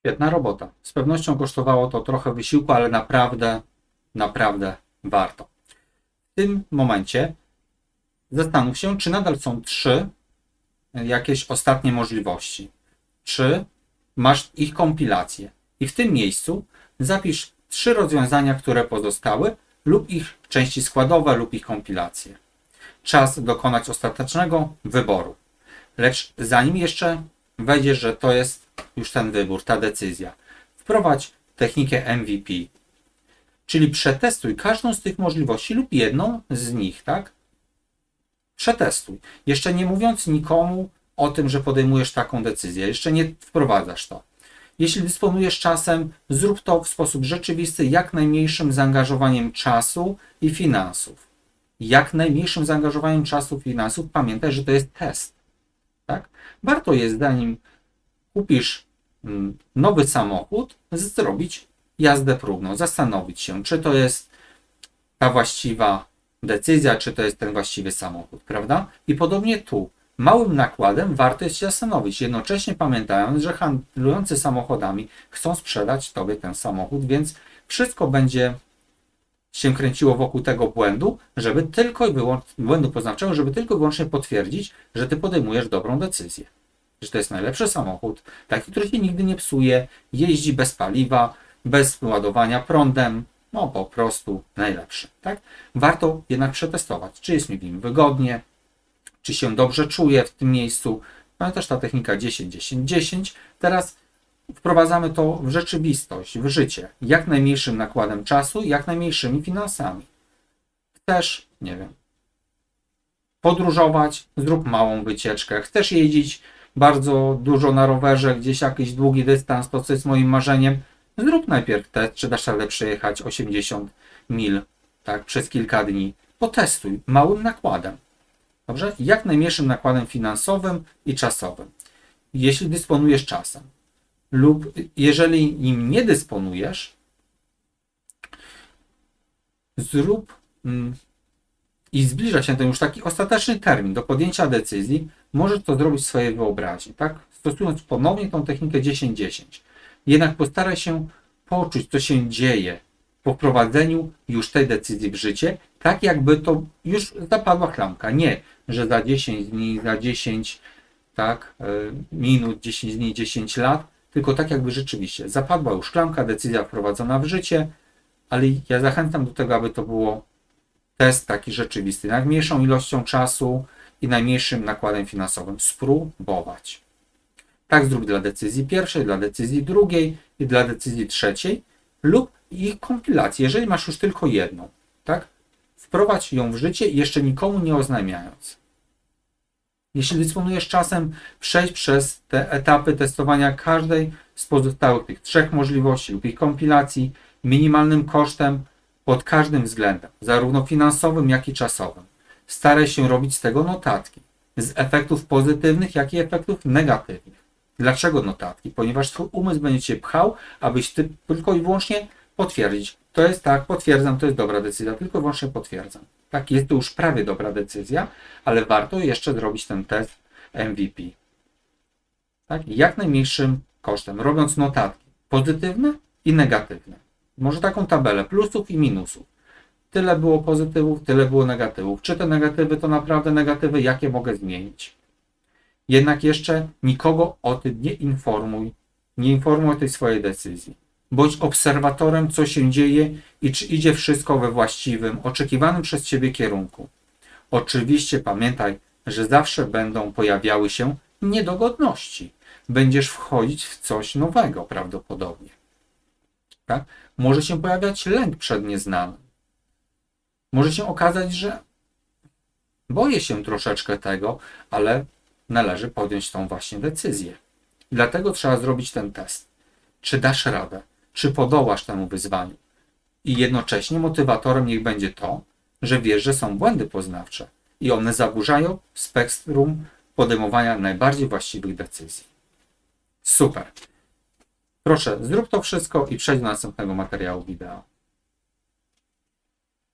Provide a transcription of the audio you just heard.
Świetna robota. Z pewnością kosztowało to trochę wysiłku, ale naprawdę, naprawdę warto. W tym momencie zastanów się, czy nadal są trzy jakieś ostatnie możliwości. Czy masz ich kompilację. I w tym miejscu zapisz trzy rozwiązania, które pozostały, lub ich części składowe, lub ich kompilacje. Czas dokonać ostatecznego wyboru. Lecz zanim jeszcze wejdziesz, że to jest już ten wybór, ta decyzja, wprowadź technikę MVP. Czyli przetestuj każdą z tych możliwości lub jedną z nich, tak? Przetestuj. Jeszcze nie mówiąc nikomu o tym, że podejmujesz taką decyzję, jeszcze nie wprowadzasz to. Jeśli dysponujesz czasem, zrób to w sposób rzeczywisty, jak najmniejszym zaangażowaniem czasu i finansów. Jak najmniejszym zaangażowaniem czasu i finansów. Pamiętaj, że to jest test. Tak? Warto jest, zanim kupisz nowy samochód, zrobić jazdę próbną, zastanowić się, czy to jest ta właściwa decyzja, czy to jest ten właściwy samochód, prawda? I podobnie tu. Małym nakładem warto jest się zastanowić, jednocześnie pamiętając, że handlujący samochodami chcą sprzedać Tobie ten samochód, więc wszystko będzie się kręciło wokół tego błędu, żeby tylko i wyłącznie, błędu poznawczego, żeby tylko i wyłącznie potwierdzić, że Ty podejmujesz dobrą decyzję. Że to jest najlepszy samochód, taki, który się nigdy nie psuje, jeździ bez paliwa, bez ładowania prądem, no po prostu najlepszy, tak? Warto jednak przetestować, czy jest mi w nim wygodnie, czy się dobrze czuję w tym miejscu. Pamiętasz ta technika 10-10-10? Teraz wprowadzamy to w rzeczywistość, w życie, jak najmniejszym nakładem czasu, jak najmniejszymi finansami. Chcesz, nie wiem, podróżować, zrób małą wycieczkę. Chcesz jeździć bardzo dużo na rowerze, gdzieś jakiś długi dystans, to co jest moim marzeniem, zrób najpierw test, czy dasz radę przejechać 80 mil tak, przez kilka dni. Potestuj małym nakładem. Dobrze? Jak najmniejszym nakładem finansowym i czasowym. Jeśli dysponujesz czasem, lub jeżeli nim nie dysponujesz, zrób mm, i zbliża się ten już taki ostateczny termin do podjęcia decyzji, możesz to zrobić w swojej wyobraźni, tak? Stosując ponownie tą technikę 10-10. Jednak postaraj się poczuć, co się dzieje po wprowadzeniu już tej decyzji w życie, tak jakby to już zapadła klamka. Nie, że za 10 dni, za 10 tak, y, minut, 10 dni, 10 lat, tylko tak jakby rzeczywiście zapadła już klamka, decyzja wprowadzona w życie, ale ja zachęcam do tego, aby to było test taki rzeczywisty, najmniejszą ilością czasu i najmniejszym nakładem finansowym. Spróbować. Tak zrób dla decyzji pierwszej, dla decyzji drugiej i dla decyzji trzeciej lub ich kompilacji, jeżeli masz już tylko jedną, tak? Wprowadź ją w życie jeszcze nikomu nie oznajmiając. Jeśli dysponujesz czasem, przejdź przez te etapy testowania każdej z pozostałych tych trzech możliwości lub ich kompilacji minimalnym kosztem pod każdym względem, zarówno finansowym, jak i czasowym. Staraj się robić z tego notatki, z efektów pozytywnych, jak i efektów negatywnych. Dlaczego notatki? Ponieważ twój umysł będzie cię pchał, abyś ty tylko i wyłącznie potwierdzić. To jest tak, potwierdzam, to jest dobra decyzja, tylko i wyłącznie potwierdzam. Tak, jest to już prawie dobra decyzja, ale warto jeszcze zrobić ten test MVP. Tak, jak najmniejszym kosztem, robiąc notatki pozytywne i negatywne. Może taką tabelę plusów i minusów. Tyle było pozytywów, tyle było negatywów. Czy te negatywy to naprawdę negatywy, jakie mogę zmienić? Jednak jeszcze nikogo o tym nie informuj. Nie informuj tej swojej decyzji. Bądź obserwatorem, co się dzieje i czy idzie wszystko we właściwym, oczekiwanym przez Ciebie kierunku. Oczywiście pamiętaj, że zawsze będą pojawiały się niedogodności. Będziesz wchodzić w coś nowego prawdopodobnie. Tak? Może się pojawiać lęk przed nieznanym. Może się okazać, że boję się troszeczkę tego, ale należy podjąć tą właśnie decyzję. Dlatego trzeba zrobić ten test. Czy dasz radę? Czy podołasz temu wyzwaniu? I jednocześnie motywatorem niech będzie to, że wiesz, że są błędy poznawcze i one zaburzają spektrum podejmowania najbardziej właściwych decyzji. Super. Proszę, zrób to wszystko i przejdź do następnego materiału wideo.